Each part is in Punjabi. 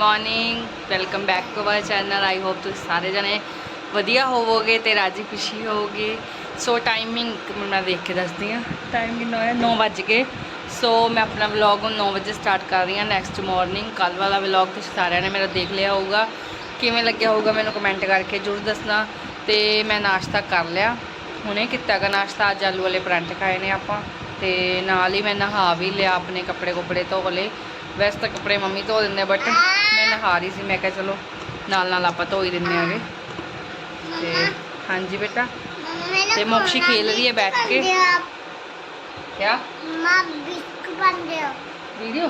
Morning welcome back to our channel I hope ਤੁਸੀਂ ਸਾਰੇ ਜਣੇ ਵਧੀਆ ਹੋਵੋਗੇ ਤੇ ਰਾਜੀ ਖੁਸ਼ੀ ਹੋਵੋਗੇ। ਸੋ ਟਾਈਮਿੰਗ ਮੈਂ ਦੇਖ ਕੇ ਦੱਸਦੀ ਹਾਂ। ਟਾਈਮ ਕਿੰਨਾ ਹੋਇਆ? 9 ਵਜ ਗਏ। ਸੋ ਮੈਂ ਆਪਣਾ ਵਲੌਗ ਹੁਣ 9 ਵਜੇ ਸਟਾਰਟ ਕਰ ਰਹੀ ਹਾਂ ਨੈਕਸਟ ਮਾਰਨਿੰਗ ਕੱਲ ਵਾਲਾ ਵਲੌਗ ਤੁਸੀਂ ਸਾਰਿਆਂ ਨੇ ਮੇਰਾ ਦੇਖ ਲਿਆ ਹੋਊਗਾ। ਕਿਵੇਂ ਲੱਗਿਆ ਹੋਊਗਾ ਮੈਨੂੰ ਕਮੈਂਟ ਕਰਕੇ ਜ਼ਰੂਰ ਦੱਸਣਾ। ਤੇ ਮੈਂ ਨਾਸ਼ਤਾ ਕਰ ਲਿਆ। ਹੁਣੇ ਕੀਤਾ ਗਾ ਨਾਸ਼ਤਾ। ਅੱਜ ਆਲੂ ਵਾਲੇ ਪਰਾਂਠੇ ਖਾਏ ਨੇ ਆਪਾਂ। ਤੇ ਨਾਲ ਹੀ ਮੈਂ ਨਹਾ ਵੀ ਲਿਆ ਆਪਣੇ ਕੱਪੜੇ ਕੁਪੜੇ ਧੋ ਲਏ। ਵੈਸੇ ਤਾਂ ਕੱਪੜੇ ਮੰਮੀ ਧੋ ਦਿੰਦੇ ਬਟ ਮੈਂ ਨਹਾ ਰਹੀ ਸੀ ਮੈਂ ਕਿਹਾ ਚਲੋ ਨਾਲ ਨਾਲ ਆਪਾਂ ਧੋ ਹੀ ਦਿੰਦੇ ਆਗੇ ਤੇ ਹਾਂਜੀ ਬੇਟਾ ਤੇ ਮੋਕਸ਼ੀ ਖੇਲ ਰਹੀ ਹੈ ਬੈਠ ਕੇ ਕਿਆ ਮਾਂ ਬਿਸਕ ਬੰਦੇ ਹੋ ਵੀਡੀਓ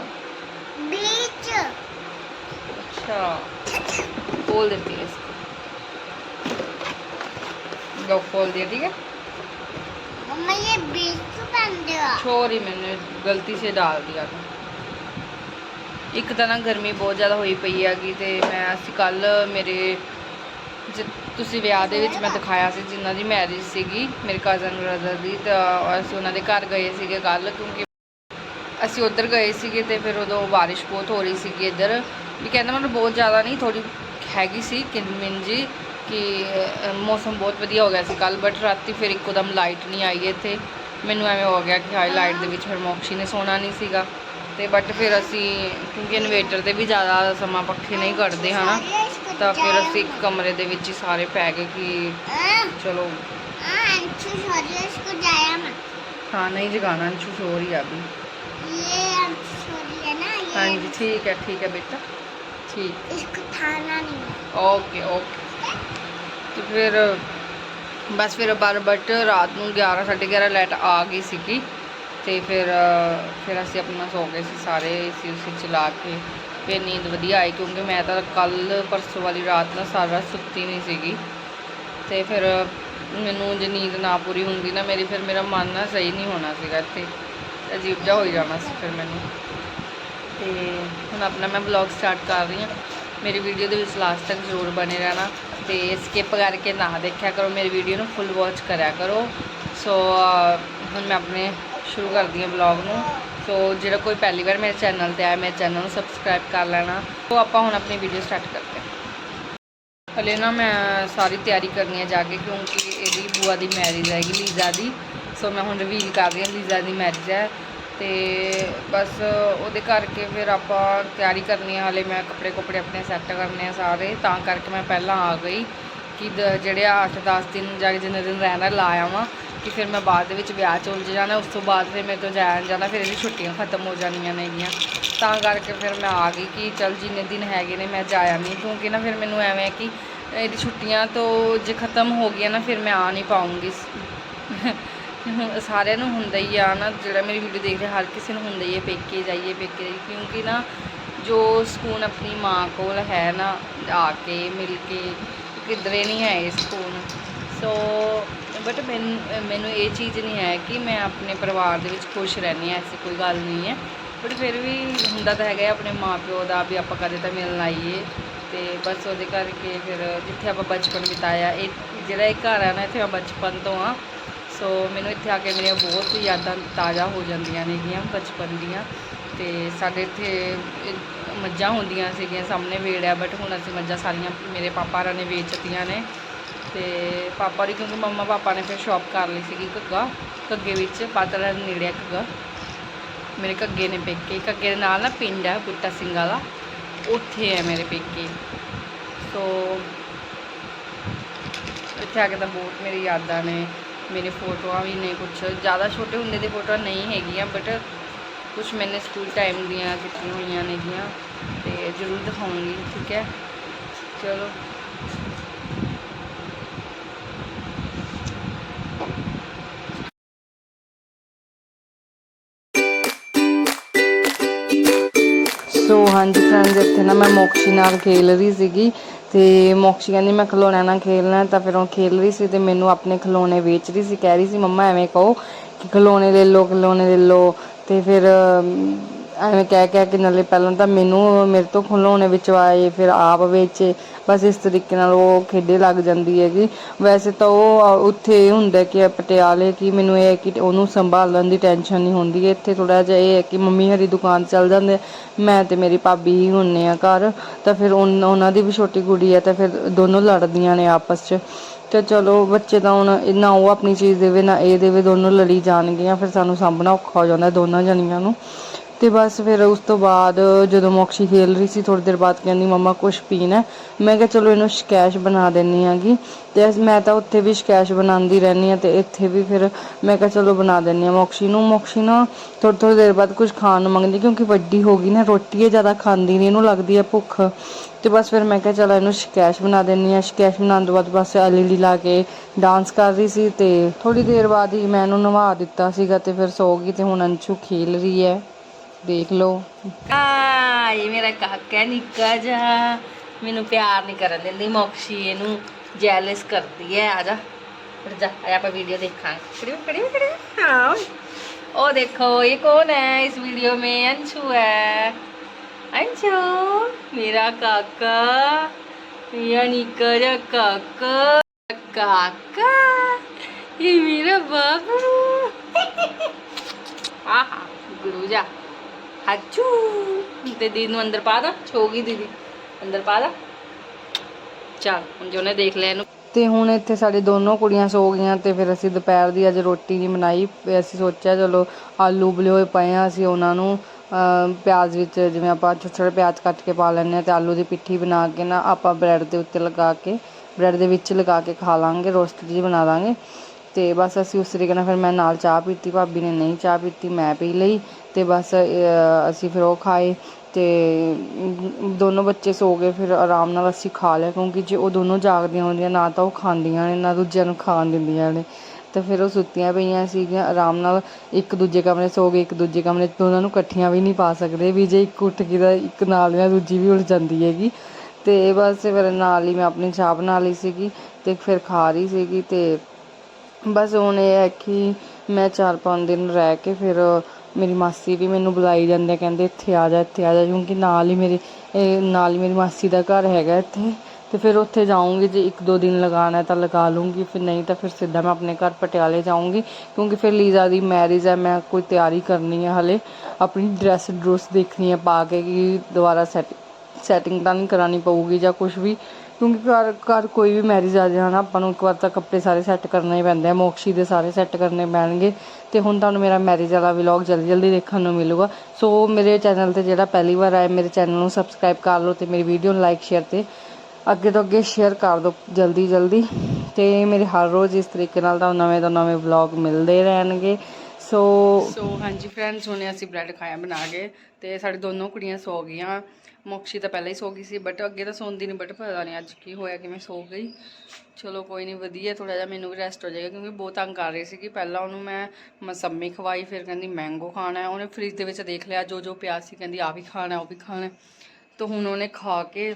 बीच अच्छा खोल देती है इसको लो खोल दिया ठीक है मम्मा ये बिस्क ਬੰਦੇ ਹੋ छोरी मैंने गलती से डाल दिया था ਇੱਕ ਤਾਂ ਨਾ ਗਰਮੀ ਬਹੁਤ ਜ਼ਿਆਦਾ ਹੋਈ ਪਈ ਹੈਗੀ ਤੇ ਮੈਂ ਅਸੀਂ ਕੱਲ ਮੇਰੇ ਜ- ਤੁਸੀਂ ਵਿਆਹ ਦੇ ਵਿੱਚ ਮੈਂ ਦਿਖਾਇਆ ਸੀ ਜਿਨ੍ਹਾਂ ਦੀ ਮੈਰਿਜ ਸੀਗੀ, ਮੇਰੇ ਕਜ਼ਨ ਬ੍ਰਦਰ ਦੀ ਤਾਂ ਅਸੀਂ ਉਹਨਾਂ ਦੇ ਘਰ ਗਏ ਸੀਗੇ ਕੱਲ ਕਿਉਂਕਿ ਅਸੀਂ ਉੱਧਰ ਗਏ ਸੀਗੇ ਤੇ ਫਿਰ ਉਦੋਂ ਬਾਰਿਸ਼ ਬਹੁਤ ਹੋ ਰਹੀ ਸੀਗੀ ਇੱਧਰ, ਵੀ ਕਹਿੰਦਾ ਮਤਲਬ ਬਹੁਤ ਜ਼ਿਆਦਾ ਨਹੀਂ ਥੋੜੀ ਹੈਗੀ ਸੀ ਕਿੰਨਮਿਨ ਜੀ, ਕਿ ਮੌਸਮ ਬਹੁਤ ਵਧੀਆ ਹੋ ਗਿਆ ਸੀ ਕੱਲ ਬਟ ਰਾਤੀ ਫਿਰ ਇੱਕੋਦਮ ਲਾਈਟ ਨਹੀਂ ਆਈ ਇੱਥੇ, ਮੈਨੂੰ ਐਵੇਂ ਹੋ ਗਿਆ ਕਿ ਹਾਈ ਲਾਈਟ ਦੇ ਵਿੱਚ ਫਿਰ ਮੋਕਸ਼ੀ ਨੇ ਸੋਣਾ ਨਹੀਂ ਸੀਗਾ। ਤੇ ਬਟ ਫਿਰ ਅਸੀਂ, ਕਿਉਂਕਿ ਇਨਵੇਟਰ ਤੇ ਵੀ ਜ਼ਿਆਦਾ ਸਮਾਂ ਪੱਖੇ ਨਹੀਂ ਕੱਢਦੇ, ਹਨਾ? ਤਾਂ ਫਿਰ ਅਸੀਂ ਇੱਕ ਕਮਰੇ ਦੇ ਵਿੱਚ ਹੀ ਸਾਰੇ ਪੈ ਗਏ ਕਿ ਚਲੋ। ਹਾਂ, ਨਹੀਂ ਜਗਾਣਾ ਅੰਸ਼ੂ ਸ਼ੋਰ ਹੀ ਆ ਵੀ। ਹਾਂਜੀ, ਠੀਕ ਹੈ ਠੀਕ ਹੈ ਬੇਟਾ। ਠੀਕ। ਇਸਕੋ ਥਾਣਾ ਨਹੀਂ ਓਕੇ ਓਕੇ। ਤੇ ਫਿਰ, ਬਸ ਫਿਰ ਬਾਰ ਬਟ ਰਾਤ ਨੂੰ 11 11:30 ਲਾਈਟ ਆ ਗਈ ਸੀਗੀ। ਤੇ ਫਿਰ ਫਿਰ ਅਸੀਂ ਆਪਣਾ ਸੌ ਗਏ ਸੀ ਸਾਰੇ ਏਸੀ ਉਸੀ ਚਲਾ ਕੇ। ਫਿਰ ਨੀਂਦ ਵਧੀਆ ਆਈ ਕਿਉਂਕਿ ਮੈਂ ਤਾਂ ਕੱਲ੍ਹ ਪਰਸੋਂ ਵਾਲੀ ਰਾਤ ਨਾ ਸਾਰਾ ਰਾਤ ਸੁੱਤੀ ਨਹੀਂ ਸੀਗੀ। ਅਤੇ ਫਿਰ ਮੈਨੂੰ ਜੇ ਨੀਂਦ ਨਾ ਪੂਰੀ ਹੁੰਦੀ ਨਾ ਮੇਰੀ, ਫਿਰ ਮੇਰਾ ਮਨ ਨਾ ਸਹੀ ਨਹੀਂ ਹੋਣਾ ਸੀਗਾ ਇੱਥੇ। ਅਜੀਬ ਜਿਹਾ ਹੋਈ ਜਾਣਾ ਸੀ ਫਿਰ ਮੈਨੂੰ। ਤੇ ਹੁਣ ਆਪਣਾ ਮੈਂ ਵਲੌਗ ਸਟਾਰਟ ਕਰ ਰਹੀ ਹਾਂ। ਮੇਰੀ ਵੀਡੀਓ ਦੇ ਵਿੱਚ ਲਾਸਟ ਤੱਕ ਜ਼ਰੂਰ ਬਣੇ ਰਹਿਣਾ ਤੇ ਸਕਿਪ ਕਰਕੇ ਨਾ ਦੇਖਿਆ ਕਰੋ। ਮੇਰੀ ਵੀਡੀਓ ਨੂੰ ਫੁੱਲ ਵਾਚ ਕਰਿਆ ਕਰੋ। ਸੋ ਹੁਣ ਮੈਂ ਆਪਣੇ ਸ਼ੁਰੂ ਕਰਦੀ ਹਾਂ ਵਲੌਗ ਨੂੰ। ਸੋ ਜਿਹੜਾ ਕੋਈ ਪਹਿਲੀ ਵਾਰ ਮੇਰੇ ਚੈਨਲ ਤੇ ਆਇਆ, ਮੇਰੇ ਚੈਨਲ ਨੂੰ ਸਬਸਕ੍ਰਾਈਬ ਕਰ ਲੈਣਾ। ਸੋ ਆਪਾਂ ਹੁਣ ਆਪਣੀ ਵੀਡੀਓ ਸਟਾਰਟ ਕਰਦੇ ਹਾਂ। ਹਲੇ ਨਾ ਮੈਂ ਸਾਰੀ ਤਿਆਰੀ ਕਰਨੀ ਹੈ ਜਾ ਕੇ, ਕਿਉਂਕਿ ਇਹਦੀ ਬੂਆ ਦੀ ਮੈਰਿਜ ਹੈਗੀ ਲੀਜ਼ਾ ਦੀ। ਸੋ ਮੈਂ ਹੁਣ ਰਿਵੀਲ ਕਰ ਰਹੀ ਹਾਂ ਲੀਜ਼ਾ ਦੀ ਮੈਰਿਜ ਹੈ। ਤੇ ਬਸ ਉਹਦੇ ਕਰਕੇ ਫਿਰ ਆਪਾਂ ਤਿਆਰੀ ਕਰਨੀ ਹੈ। ਹਲੇ ਮੈਂ ਕੱਪੜੇ ਕੁਪੜੇ ਆਪਣੇ ਸੈੱਟ ਕਰਨੇ ਆ ਸਾਰੇ। ਤਾਂ ਕਰਕੇ ਮੈਂ ਪਹਿਲਾਂ ਆ ਗਈ ਕਿ ਦ- ਜਿਹੜੇ 8-10 ਦਿਨ ਜਾ ਕੇ ਜਿੰਨੇ ਦਿਨ ਰਹਿਣਾ ਲਾਇਆ ਵਾਂ ਕਿ ਫਿਰ ਮੈਂ ਬਾਅਦ ਦੇ ਵਿੱਚ ਵਿਆਹ 'ਚ ਉਲਝ ਜਾਣਾ, ਉਸ ਤੋਂ ਬਾਅਦ ਫਿਰ ਮੇਰੇ ਤੋਂ ਜਾਇਆ ਜਾਣਾ, ਫਿਰ ਇਹਦੀ ਛੁੱਟੀਆਂ ਖਤਮ ਹੋ ਜਾਣੀਆਂ ਨੇਗੀਆਂ। ਤਾਂ ਕਰਕੇ ਫਿਰ ਮੈਂ ਆ ਗਈ ਕਿ ਚਲ ਜਿੰਨੇ ਦਿਨ ਹੈਗੇ ਨੇ ਮੈਂ ਜਾਇਆ ਨਹੀਂ, ਕਿਉਂਕਿ ਨਾ ਫਿਰ ਮੈਨੂੰ ਐਵੇਂ ਹੈ ਕਿ ਇਹਦੀ ਛੁੱਟੀਆਂ ਤੋਂ ਜੇ ਖਤਮ ਹੋ ਗਈਆਂ ਨਾ, ਫਿਰ ਮੈਂ ਆ ਨਹੀਂ ਪਾਉਂਗੀ। ਸਾਰਿਆਂ ਨੂੰ ਹੁੰਦਾ ਹੀ ਆ ਨਾ, ਜਿਹੜਾ ਮੇਰੀ ਵੀਡੀਓ ਦੇਖ ਰਿਹਾ, ਹਰ ਕਿਸੇ ਨੂੰ ਹੁੰਦਾ ਹੀ ਹੈ ਪੇਕੇ ਜਾਈਏ ਪੇਕੇ ਜਾਈਏ, ਕਿਉਂਕਿ ਨਾ ਜੋ ਸਕੂਨ ਆਪਣੀ ਮਾਂ ਕੋਲ ਹੈ ਨਾ, ਆ ਕੇ, ਮਿਲ ਕੇ, ਕਿਧਰੇ ਨਹੀਂ ਹੈ ਇਹ ਸਕੂਨ। ਸੋ ਬਟ ਮੈਨੂੰ ਮੈਨੂੰ ਇਹ ਚੀਜ਼ ਨਹੀਂ ਹੈ ਕਿ ਮੈਂ ਆਪਣੇ ਪਰਿਵਾਰ ਦੇ ਵਿੱਚ ਖੁਸ਼ ਰਹਿੰਦੀ ਹਾਂ, ਐਸੀ ਕੋਈ ਗੱਲ ਨਹੀਂ ਹੈ। ਬਟ ਫਿਰ ਵੀ ਹੁੰਦਾ ਤਾਂ ਹੈਗਾ ਆਪਣੇ ਮਾਂ ਪਿਓ ਦਾ ਵੀ ਆਪਾਂ ਕਦੇ ਤਾਂ ਮਿਲਣ ਆਈਏ। ਤੇ ਬਸ ਉਹਦੇ ਕਰਕੇ ਫਿਰ ਜਿੱਥੇ ਆਪਾਂ ਬਚਪਨ ਬਿਤਾਇਆ, ਇਹ ਜਿਹੜਾ ਇਹ ਘਰ ਆ ਨਾ, ਇੱਥੇ ਮੈਂ ਬਚਪਨ ਤੋਂ ਆ ਸੋ ਮੈਨੂੰ ਇੱਥੇ ਆ ਕੇ ਮੇਰੀਆਂ ਬਹੁਤ ਯਾਦਾਂ ਤਾਜ਼ਾ ਹੋ ਜਾਂਦੀਆਂ ਨੇਗੀਆਂ ਬਚਪਨ ਦੀਆਂ। ਤੇ ਸਾਡੇ ਇੱਥੇ ਮੱਝਾਂ ਹੁੰਦੀਆਂ ਸੀਗੀਆਂ, ਸਾਹਮਣੇ ਵੇੜਿਆ ਬਟ ਹੁਣ ਅਸੀਂ ਮੱਝਾਂ ਸਾਰੀਆਂ ਮੇਰੇ ਪਾਪਾ ਰਾਂ ਨੇ ਵੇਚਤੀਆਂ ਨੇ। ਤੇ ਪਾਪਾ ਦੀ ਕਿਉਂਕਿ ਮੰਮਾ ਪਾਪਾ ਨੇ ਫਿਰ ਸ਼ਾਪ ਕਰ ਲਈ ਸੀਗੀ ਘੱਗਾ, ਘੱਗੇ ਵਿੱਚ ਪਾਤੜਾ ਨੇੜੇ ਆ ਘੱਗਾ। ਮੇਰੇ ਘੱਗੇ ਨੇ ਪੇਕੇ, ਘੱਗੇ ਦੇ ਨਾਲ ਨਾ ਪਿੰਡ ਹੈ ਬੁੱਟਾ ਸਿੰਘ ਦਾ ਉੱਥੇ ਹੈ ਮੇਰੇ ਪੇਕੇ। ਸੋ ਇੱਥੇ ਆ ਕੇ ਤਾਂ ਬਹੁਤ ਮੇਰੀ ਯਾਦਾਂ ਨੇ, ਮੇਰੇ ਫੋਟੋਆਂ ਵੀ ਨੇ ਕੁਝ ਜ਼ਿਆਦਾ ਛੋਟੇ ਹੁੰਦੇ ਦੀ ਫੋਟੋਆਂ ਨਹੀਂ ਹੈਗੀਆਂ ਬਟ ਕੁਝ ਮੈਨੇ ਸਕੂਲ ਟਾਈਮ ਦੀਆਂ ਕੀਤੀਆਂ ਹੋਈਆਂ ਨੇਗੀਆਂ, ਤੇ ਜ਼ਰੂਰ ਦਿਖਾਉਂਗੀ, ਠੀਕ ਹੈ? ਚਲੋ। ਸੋ ਹਾਂਜੀ ਫਰੈਂਡਸ ਇੱਥੇ ਨਾ ਮੈਂ ਮੋਕਸ਼ੀ ਨਾਲ ਖੇਲ ਰਹੀ ਸੀਗੀ ਤੇ ਮੋਕਸ਼ੀ ਕਹਿੰਦੀ ਮੈਂ ਖਿਡੌਣਿਆਂ ਨਾਲ ਖੇਲਣਾ ਤਾਂ ਫਿਰ ਉਹ ਖੇਲ ਰਹੀ ਸੀ ਤੇ ਮੈਨੂੰ ਆਪਣੇ ਖਿਡੌਣੇ ਵੇਚ ਰਹੀ ਸੀ, ਕਹਿ ਰਹੀ ਸੀ, ਮੰਮਾ, ਐਵੇਂ ਕਹੋ ਕਿ ਖਿਡੌਣੇ ਲੈ ਲਓ, ਖਿਡੌਣੇ ਲੈ ਲਓ। ਤੇ ਫਿਰ ਐਵੇਂ ਕਹਿ ਕਹਿ ਕੇ ਨਾਲੇ ਪਹਿਲਾਂ ਤਾਂ ਮੈਨੂੰ ਮੇਰੇ ਤੋਂ ਖਿਡੌਣੇ ਵਿੱਚ ਆਏ ਫਿਰ ਆਪ ਵੇਚੇ। ਬਸ ਇਸ ਤਰੀਕੇ ਨਾਲ ਉਹ ਖੇਡੇ ਲੱਗ ਜਾਂਦੀ ਹੈਗੀ। ਵੈਸੇ ਤਾਂ ਉਹ ਅ, ਉੱਥੇ ਹੁੰਦਾ ਕਿ ਪਟਿਆਲੇ ਕਿ ਮੈਨੂੰ ਇਹ ਹੈ ਕਿ ਉਹਨੂੰ ਸੰਭਾਲਣ ਦੀ ਟੈਨਸ਼ਨ ਨਹੀਂ ਹੁੰਦੀ। ਇੱਥੇ ਥੋੜਾ ਜਿਹਾ ਇਹ ਹੈ ਕਿ ਮੰਮੀ ਹਰੀ ਦੁਕਾਨ ਚੱਲ ਜਾਂਦੇ ਮੈਂ ਤੇ ਮੇਰੀ ਭਾਬੀ ਹੀ ਹੁੰਨੇ ਆ ਘਰ। ਤਾਂ ਫਿਰ ਉਨ- ਉਹਨਾਂ ਦੀ ਵੀ ਛੋਟੀ ਕੁੜੀ ਹੈ ਤਾਂ ਫਿਰ ਦੋਨੋਂ ਲੜਦੀਆਂ ਨੇ ਆਪਸ 'ਚ। ਤੇ ਚਲੋ ਬੱਚੇ ਤਾਂ ਹੁਣ ਨਾ ਉਹ ਆਪਣੀ ਚੀਜ਼ ਦੇਵੇ ਨਾ ਇਹ ਦੇਵੇ ਦੋਨੋਂ ਲੜੀ ਜਾਣਗੀਆਂ। ਫਿਰ ਸਾਨੂੰ ਸਾਂਭਣਾ ਔਖਾ ਹੋ ਜਾਂਦਾ ਦੋਨਾਂ ਜਣੀਆਂ ਨੂੰ। ਤੇ ਬਸ ਫਿਰ ਉਸ ਤੋਂ ਬਾਅਦ ਜਦੋਂ ਮੋਕਸ਼ੀ ਖੇਲ ਰਹੀ ਸੀ ਥੋੜੀ ਦੇਰ ਬਾਅਦ ਕਹਿੰਦੀ, ਮਮਾ, ਕੁਛ ਪੀਣਾ ਮੈਂ ਕਿਹਾ, ਚਲੋ, ਇਹਨੂੰ ਸ਼ਕੈਸ਼ ਬਣਾ ਦਿੰਨੀ ਆਂਗੀ ਤੇ ਮੈਂ ਤਾਂ ਉੱਥੇ ਵੀ ਸ਼ਕੈਸ਼ ਬਣਾਉਂਦੀ ਰਹਿੰਦੀ ਆ ਤੇ ਇੱਥੇ ਵੀ ਫਿਰ ਮੈਂ ਕਿਹਾ, ਚਲੋ, ਬਣਾ ਦਿੰਨੀ ਆ ਮੋਕਸ਼ੀ ਨੂੰ। ਮੋਕਸ਼ੀ ਨਾ ਥੋੜੀ ਥੋੜੀ ਦੇਰ ਬਾਅਦ ਕੁਝ ਖਾਣ ਨੂੰ ਮੰਗਦੀ, ਕਿਉਂਕਿ ਵੱਡੀ ਹੋ ਗਈ ਨਾ, ਰੋਟੀ ਇਹ ਜ਼ਿਆਦਾ ਖਾਂਦੀ ਨਹੀਂ, ਇਹਨੂੰ ਲੱਗਦੀ ਹੈ ਭੁੱਖ। ਤੇ ਬਸ ਫਿਰ ਮੈਂ ਕਿਹਾ, ਚਲ, ਇਹਨੂੰ ਸ਼ਕੈਸ਼ ਬਣਾ ਦਿੰਨੀ ਆ ਸ਼ਕੈਸ਼ ਬਣਾਉਣ ਤੋਂ ਬਾਅਦ ਬਸ ਐਲਈਡੀ ਲਾ ਕੇ ਡਾਂਸ ਕਰ ਰਹੀ ਸੀ ਤੇ ਥੋੜੀ ਦੇਰ ਬਾਅਦ ਹੀ ਮੈਂ ਇਹਨੂੰ ਨਵਾ ਦਿੱਤਾ ਸੀਗਾ ਤੇ ਫਿਰ ਸੌ ਗਈ ਤੇ ਹੁਣ ਅੰਸ਼ੂ ਖੇਲ ਰਹੀ ਹੈ। ਦੇਖ ਲਓ। ਆਏ, ਮੇਰਾ ਕਾਕਾ ਨਿੱਕਾ ਜਿਹਾ। ਮੈਨੂੰ ਪਿਆਰ ਨਹੀਂ ਕਰਨ ਦਿੰਦੀ, ਮੌਕਸ਼ੀ ਇਹਨੂੰ ਜੈਲਸ ਕਰਦੀ ਹੈ। ਆ ਜਾ ਜਾ ਆਪਾਂ ਵੀਡੀਓ ਦੇਖਾਂਗੇ। ਕੜੀ ਕੜੀ ਕੜੀ ਹਾਂ ਉਹ ਦੇਖੋ, ਇਹ ਕੌਣ ਹੈ? ਇਸ ਵੀਡੀਓ ਮੇ ਅੰਸ਼ੂ ਹੈ। ਅੰਸ਼ੂ, ਮੇਰਾ ਕਾਕਾ। ਮੇਰਾ ਨਿੱਕਾ ਜਿਹਾ ਕਾਕਾ। ਕਾਕਾ, ਇਹ ਮੇਰਾ ਬਾਬੂ। ਆਹਾ, ਗੁਰੂ ਜਾ। ਹਾਚੂ ਤੇ ਦੀਦੀ ਨੂੰ ਅੰਦਰ ਪਾ ਦਾ ਛੋਗੀ ਦੀਦੀ। ਅੰਦਰ ਪਾ ਦਾ। ਚੱਲ, ਹੁਣ ਜੋ ਦੇਖ ਲਿਆ ਇਹਨੂੰ। ਤੇ ਹੁਣ ਇੱਥੇ ਸਾਡੇ ਦੋਨੋਂ ਕੁੜੀਆਂ ਸੋ ਗਈਆਂ ਤੇ ਫਿਰ ਅਸੀਂ ਦੁਪਹਿਰ ਦੀ ਅੱਜ ਰੋਟੀ ਨਹੀਂ ਬਣਾਈ। ਅਸੀਂ ਸੋਚਿਆ, ਚਲੋ ਆਲੂ ਉਬਲੇ ਹੋਏ ਪਏ ਆ, ਅਸੀਂ ਉਹਨਾਂ ਨੂੰ ਪਿਆਜ਼ ਵਿੱਚ ਜਿਵੇਂ ਆਪਾਂ ਛੋਟੇ ਛੋਟੇ ਪਿਆਜ਼ ਕੱਟ ਕੇ ਪਾ ਲੈਂਦੇ ਆ ਤੇ ਆਲੂ ਦੀ ਪਿੱਠੀ ਬਣਾ ਕੇ ਨਾ ਆਪਾਂ ਬ੍ਰੈਡ ਦੇ ਉੱਤੇ ਲਗਾ ਕੇ, ਬ੍ਰੈਡ ਦੇ ਵਿੱਚ ਲਗਾ ਕੇ ਖਾ ਲਾਂਗੇ, ਰੋਸਟ ਜੀ ਬਣਾ ਲਾਂਗੇ। ਤੇ ਬਸ ਅਸੀਂ ਉਸ ਤਰੀਕੇ ਨਾਲ ਫਿਰ ਮੈਂ ਨਾਲ ਚਾਹ ਪੀਤੀ, ਭਾਬੀ ਨੇ ਨਹੀਂ ਚਾਹ ਪੀਤੀ, ਮੈਂ ਪੀ ਲਈ। ਅਤੇ ਬਸ ਅਸੀਂ ਫਿਰ ਉਹ ਖਾਏ ਅਤੇ ਦੋਨੋਂ ਬੱਚੇ ਸੋ ਗਏ, ਫਿਰ ਆਰਾਮ ਨਾਲ ਅਸੀਂ ਖਾ ਲਿਆ, ਕਿਉਂਕਿ ਜੇ ਉਹ ਦੋਨੋਂ ਜਾਗਦੀਆਂ ਹੁੰਦੀਆਂ, ਨਾ ਤਾਂ ਉਹ ਖਾਂਦੀਆਂ ਨੇ, ਨਾ ਦੂਜਿਆਂ ਨੂੰ ਖਾਣ ਦਿੰਦੀਆਂ ਨੇ। ਤੇ ਫਿਰ ਉਹ ਸੁੱਤੀਆਂ ਪਈਆਂ ਸੀਗੀਆਂ, ਆਰਾਮ ਨਾਲ ਇੱਕ ਦੂਜੇ ਕਮਰੇ ਸੋ ਗਏ, ਇੱਕ ਦੂਜੇ ਕਮਰੇ 'ਚ, ਦੋਨਾਂ ਨੂੰ ਇਕੱਠੀਆਂ ਵੀ ਨਹੀਂ ਪਾ ਸਕਦੇ। ਵੀ ਜੇ ਇੱਕ ਉੱਠ ਗਈ ਤਾਂ ਇੱਕ ਨਾਲ ਦੀ ਦੂਜੀ ਵੀ ਉੱਠ ਜਾਂਦੀ ਹੈਗੀ। ਅਤੇ ਬਸ ਫਿਰ ਨਾਲ ਹੀ ਮੈਂ ਆਪਣੀ ਚਾਹ ਬਣਾ ਲਈ ਸੀਗੀ ਅਤੇ ਫਿਰ ਖਾ ਰਹੀ ਸੀਗੀ ਅਤੇ ਬਸ ਹੁਣ ਇਹ ਹੈ ਕਿ ਮੈਂ ਚਾਰ ਪੰਜ ਦਿਨ ਰਹਿ ਕੇ ਫਿਰ ਮੇਰੀ ਮਾਸੀ ਵੀ ਮੈਨੂੰ ਬੁਲਾਈ ਜਾਂਦੇ ਕਹਿੰਦੇ ਇੱਥੇ ਆ ਜਾ, ਇੱਥੇ ਆ ਜਾ, ਕਿਉਂਕਿ ਨਾਲ ਹੀ ਮੇਰੇ ਨਾਲ ਹੀ ਮੇਰੀ ਮਾਸੀ ਦਾ ਘਰ ਹੈਗਾ ਇੱਥੇ। ਤੇ ਫਿਰ ਉੱਥੇ ਜਾਊਂਗੀ, ਜੇ ਇੱਕ ਦੋ ਦਿਨ ਲਗਾਉਣਾ ਤਾਂ ਲਗਾ ਲੂੰਗੀ ਫਿਰ ਨਹੀਂ ਤਾਂ ਫਿਰ ਸਿੱਧਾ ਮੈਂ ਆਪਣੇ ਘਰ ਪਟਿਆਲੇ ਜਾਊਂਗੀ, ਕਿਉਂਕਿ ਫਿਰ ਲੀਜ਼ਾ ਦੀ ਮੈਰਿਜ ਹੈ, ਮੈਂ ਕੋਈ ਤਿਆਰੀ ਕਰਨੀ ਹੈ ਹਲੇ। ਆਪਣੀ ਡਰੈਸ ਡਰੂਸ ਦੇਖਣੀ ਹੈ, ਪਾ ਕੇ ਕਿ ਦੁਬਾਰਾ ਸੈਟ ਸੈਟਿੰਗ ਤਾਂ ਨਹੀਂ ਕਰਾਣੀ ਪਊਗੀ ਜਾਂ ਕੁਝ ਵੀ। ਕਿਉਂਕਿ ਘਰ ਘਰ ਕੋਈ ਵੀ ਮੈਰਿਜ ਆ ਜਾਏ ਆਪਾਂ ਨੂੰ ਇੱਕ ਵਾਰ ਤਾਂ ਕੱਪੜੇ ਸਾਰੇ ਸੈੱਟ ਕਰਨੇ ਹੀ ਪੈਂਦੇ ਆ, ਮੋਕਸ਼ੀ ਦੇ ਸਾਰੇ ਸੈੱਟ ਕਰਨੇ ਪੈਣਗੇ। ਤੇ ਹੁਣ ਤੁਹਾਨੂੰ ਮੇਰਾ ਮੈਰਿਜ ਵਾਲਾ ਵਲੌਗ ਜਲਦੀ ਜਲਦੀ ਦੇਖਣ ਨੂੰ ਮਿਲੂਗਾ। ਸੋ ਮੇਰੇ ਚੈਨਲ ਤੇ ਜਿਹੜਾ ਪਹਿਲੀ ਵਾਰ ਆਇਆ, ਮੇਰੇ ਚੈਨਲ ਨੂੰ ਸਬਸਕ੍ਰਾਈਬ ਕਰ ਲਓ ਤੇ ਮੇਰੀ ਵੀਡੀਓ ਨੂੰ ਲਾਈਕ ਸ਼ੇਅਰ ਤੇ ਅੱਗੇ ਤੋਂ ਅੱਗੇ ਸ਼ੇਅਰ ਕਰ ਦਿਓ ਜਲਦੀ ਜਲਦੀ। ਤੇ ਮੇਰੇ ਹਰ ਰੋਜ਼ ਇਸ ਤਰੀਕੇ ਨਾਲ ਤੁਹਾਨੂੰ ਨਵੇਂ ਤੋਂ ਨਵੇਂ ਵਲੌਗ ਮਿਲਦੇ ਰਹਿਣਗੇ। ਸੋ ਸੋ ਹਾਂਜੀ ਫਰੈਂਡਸ ਹੁਣੇ ਅਸੀਂ ਬ੍ਰੈਡ ਖਾਇਆ ਬਣਾ ਕੇ ਤੇ ਸਾਡੇ ਦੋਨੋਂ ਕੁੜੀਆਂ ਸੋ ਗਈਆਂ। ਮੋਕਸ਼ੀ ਤਾਂ ਪਹਿਲਾਂ ਹੀ ਸੋ ਗਈ ਸੀ ਬਟ ਅੱਗੇ ਤਾਂ ਸੌਂਦੀ ਨਹੀਂ ਬਟ ਪਤਾ ਨਹੀਂ ਅੱਜ ਕੀ ਹੋਇਆ, ਕਿਵੇਂ ਸੋ ਗਈ। ਚਲੋ ਕੋਈ ਨਹੀਂ ਵਧੀਆ ਥੋੜਾ ਜਿਹਾ ਮੈਨੂੰ ਵੀ ਰੈਸਟ ਹੋ ਜਾਏਗਾ, ਕਿਉਂਕਿ ਬਹੁਤ ਤੰਗ ਕਰ ਰਹੀ ਸੀ ਕਿ ਪਹਿਲਾਂ ਉਹਨੂੰ ਮੈਂ ਮਸੰਮੀ ਖਵਾਈ, ਫਿਰ ਕਹਿੰਦੀ ਮੈਂਗੋ ਖਾਣਾ ਉਹਨੇ ਫ੍ਰਿਜ ਦੇ ਵਿੱਚ ਦੇਖ ਲਿਆ, ਜੋ ਜੋ ਪਿਆ ਸੀ, ਕਹਿੰਦੀ ਆ ਵੀ ਖਾਣਾ ਉਹ ਵੀ ਖਾਣਾ ਤਾਂ ਹੁਣ ਉਹਨੇ ਖਾ ਕੇ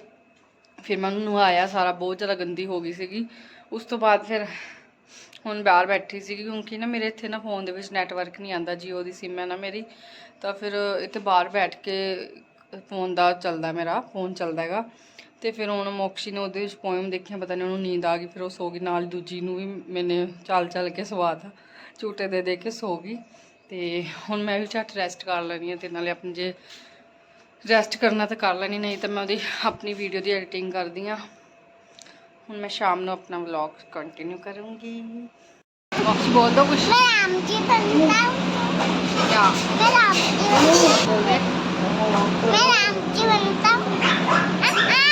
ਫਿਰ ਮੈਂ ਉਹਨੂੰ ਨਵਾਇਆ ਸਾਰਾ, ਬਹੁਤ ਜ਼ਿਆਦਾ ਗੰਦੀ ਹੋ ਗਈ ਸੀਗੀ। ਉਸ ਤੋਂ ਬਾਅਦ ਫਿਰ ਹੁਣ ਬਾਹਰ ਬੈਠੀ ਸੀ ਕਿਉਂਕਿ ਨਾ ਮੇਰੇ ਇੱਥੇ ਨਾ ਫੋਨ ਦੇ ਵਿੱਚ ਨੈਟਵਰਕ ਨਹੀਂ ਆਂਦਾ ਜੀਓ ਦੀ ਸਿਮ ਹੈ ਨਾ ਮੇਰੀ। ਤਾਂ ਫਿਰ ਇੱਥੇ ਬਾਹਰ ਬੈਠ ਕੇ ਫੋਨ ਦਾ ਚੱਲਦਾ ਮੇਰਾ ਫੋਨ ਚੱਲਦਾ ਹੈਗਾ। ਤੇ ਫਿਰ ਹੁਣ ਮੋਕਸ਼ੀ ਨੇ ਉਹਦੇ ਵਿੱਚ ਪੋਇਮ ਦੇਖਿਆ ਪਤਾ ਨਹੀਂ ਉਹਨੂੰ ਨੀਂਦ ਆ ਗਈ ਫਿਰ ਉਹ ਸੋ ਗਈ। ਨਾਲ ਦੂਜੀ ਨੂੰ ਵੀ ਮੈਨੇ ਚੱਲ ਚੱਲ ਕੇ ਸਵਾਤਾ ਝੂਟੇ ਦੇ ਦੇ ਕੇ ਸੋ ਗਈ। ਤੇ ਹੁਣ ਮੈਂ ਵੀ ਝੱਟ ਰੈਸਟ ਕਰ ਲੈਣੀ ਹੈ ਤੇ ਨਾਲੇ ਆਪਣੇ ਜੇ ਰੈਸਟ ਕਰਨਾ ਤਾਂ ਕਰ ਲੈਣੀ ਨਹੀਂ ਤਾਂ ਮੈਂ ਉਹਦੀ ਆਪਣੀ ਵੀਡੀਓ ਦੀ ਐਡੀਟਿੰਗ ਕਰਦੀ ਆ ਹੁਣ ਮੈਂ ਸ਼ਾਮ ਨੂੰ ਆਪਣਾ ਵਲੌਗ ਕੰਟੀਨਿਊ ਕਰੂੰਗੀ। ਬਾਕੀ ਬੋਲ ਕੁਛ। ਮੈਂ ਆਮ ਜੀ ਤੰਦਾ ਕਿਆ? ਮੈਂ ਆਮ ਜੀ Mẹ làm cho mình tóc. À, à.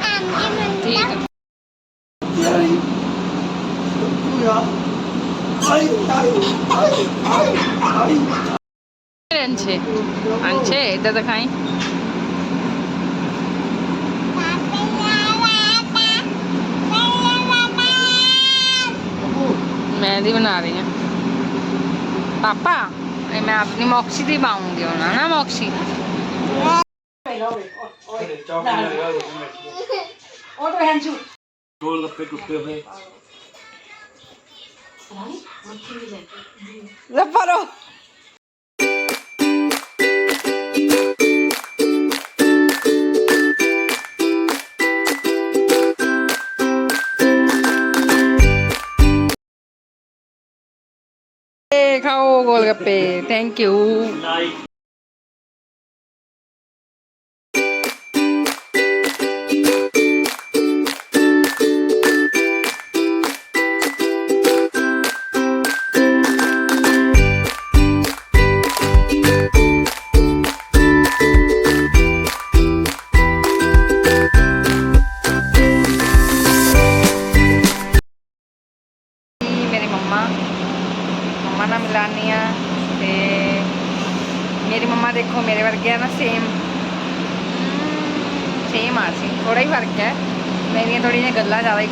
Làm cho mình tóc. আনছে আনছে এটা দেখাই মেহেদি बना रही हैं पापा എന്നെ അതിന് മോക്സി ദീപാവുകയാണ് ആ മോക്സി ഓട്ടോ ਖਾਓ ਗੋਲ ਗੱਪੇ ਥੈਂਕ ਯੂ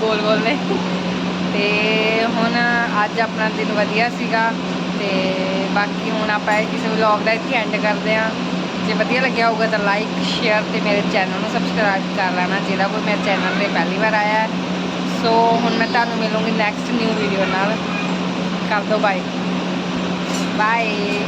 ਗੱਲਾਂ ਜ਼ਿਆਦਾ ਹੀ ਗੋਲ ਗੋਲ ਨੇ। ਤੇ ਹੁਣ ਅੱਜ ਆਪਣਾ ਦਿਨ ਵਧੀਆ ਸੀਗਾ ਤੇ ਬਾਕੀ ਹੁਣ ਆਪਾਂ ਇਹ ਕਿਸੇ ਵਲੌਗ ਦਾ ਇੱਥੇ ਐਂਡ ਕਰਦੇ ਆ ਜੇ ਵਧੀਆ ਲੱਗਿਆ ਹੋਊਗਾ ਤਾਂ ਲਾਈਕ ਸ਼ੇਅਰ ਤੇ ਮੇਰੇ ਚੈਨਲ ਨੂੰ ਸਬਸਕ੍ਰਾਈਬ ਕਰ ਲੈਣਾ, ਜਿਹੜਾ ਕੋਈ ਮੇਰੇ ਚੈਨਲ ਤੇ ਪਹਿਲੀ ਵਾਰ ਆਇਆ ਸੋ ਹੁਣ ਮੈਂ ਤੁਹਾਨੂੰ ਮਿਲੂੰਗੀ ਨੈਕਸਟ ਨਿਊ ਵੀਡੀਓ ਨਾਲ। ਕਰ ਦੋ ਬਾਏ ਬਾਏ